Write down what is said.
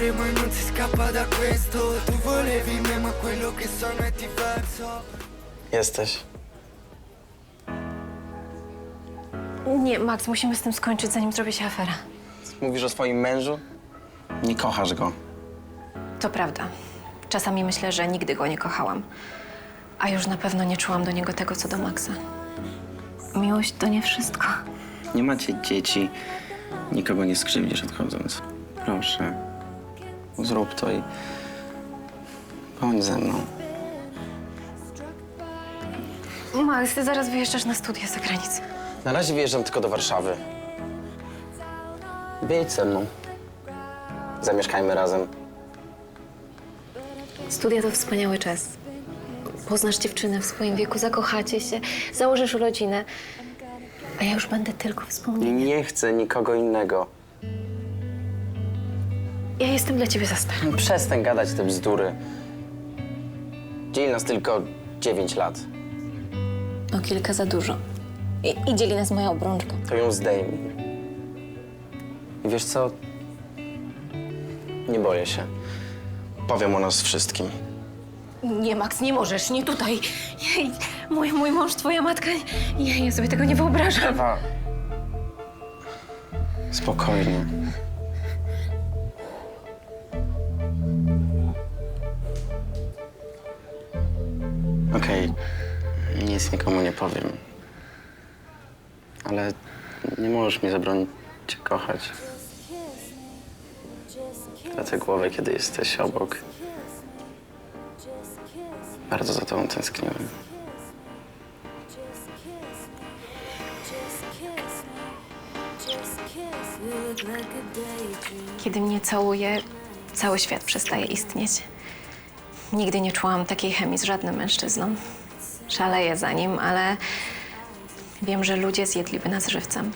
fare ma non si scappa da questo Tu volevi me ma quello che sono è diverso Jesteś. Nie, Max, musimy z tym skończyć, zanim zrobi się afera. Mówisz o swoim mężu? Nie kochasz go. To prawda. Czasami myślę, że nigdy go nie kochałam. A już na pewno nie czułam do niego tego, co do Maxa. Miłość to nie wszystko. Nie macie dzieci. Nikogo nie skrzywdzisz odchodząc. Proszę. Zrób to i bądź ze mną. Max, ty zaraz wyjeżdżasz na studia za granicę. Na razie wyjeżdżam tylko do Warszawy. Wyjedź ze mną. Zamieszkajmy razem. Studia to wspaniały czas. Poznasz dziewczynę w swoim wieku, zakochacie się, założysz rodzinę. A ja już będę tylko wspomnieniem. Nie chcę nikogo innego. Ja jestem dla ciebie za stara. Przestań gadać te bzdury. Dzieli nas tylko 9 lat. O kilka za dużo. I, I dzieli nas moja obrączka. To ją zdejmij. I wiesz co? Nie boję się. Powiem o nas wszystkim. Nie, Max, nie możesz, nie tutaj. Jej, mój, mój mąż, twoja matka. Nie, ja sobie tego nie wyobrażam. Ewa. Spokojnie. Okej, nic nikomu nie powiem. Ale nie możesz mi zabronić cię kochać. Tracę głowę, kiedy jesteś obok. Bardzo za tobą tęskniłem. Kiedy mnie całuje, cały świat przestaje istnieć. Nigdy nie czułam takiej chemii z żadnym mężczyzną. Szaleję za nim, ale wiem, że ludzie zjedliby nas żywcem.